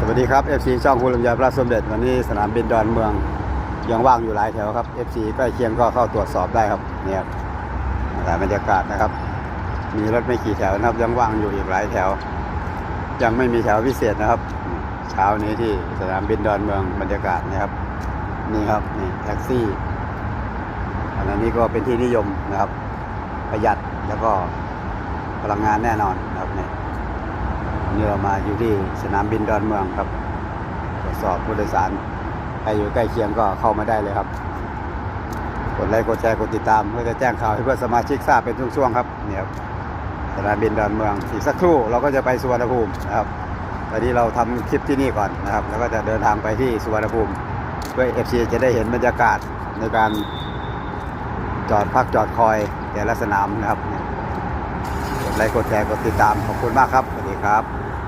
สวัสดีครับ FC ช่องคุณลำยาพระสมเด็จวันนี้สนามบินดอนเมืองยังว่างอยู่หลายแถวครับ FC ใกล้เคียงก็เข้าตรวจสอบได้ครับเนี่ยครับแต่บรรยากาศนะครับ มีรถไม่กี่แถวนะครับ ยังว่างอยู่อีกหลายแถว ยังไม่มีแถวพิเศษนะครับ เช้านี้ที่สนามบินดอนเมืองบรรยากาศนะครับ นี่ครับนี่แท็กซี่อันนี้ก็เป็นที่นิยมนะครับ ประหยัดแล้วก็พลังงานแน่นอนนะครับเนี่ย นนี้เรามาอยู่ที่สนามบินดอนเมืองครับตรวจสอบผู้โดยสารใครอยู่ใกล้เคียงก็เข้ามาได้เลยครับ กดไลค์กดแชร์กดติดตามเพื่อจะแจ้งข่าวให้เพื่อนสมาชิกทราบเป็นช่วงๆครับเนี่ยครับสนามบินดอนเมืองอีกสักครู่เราก็จะไปสุวรรณภูมินะครับตอนนี้เราทำคลิปที่นี่ก่อนนะครับ แล้วก็จะเดินทางไปที่สุวรรณภูมิเพื่อเอฟซีจะได้เห็นบรรยากาศในการจอดพักจอดคอยแต่ละสนามนะครับกดไลค์กดแชร์กดติดตามขอบคุณมากครับสวัสดีครับ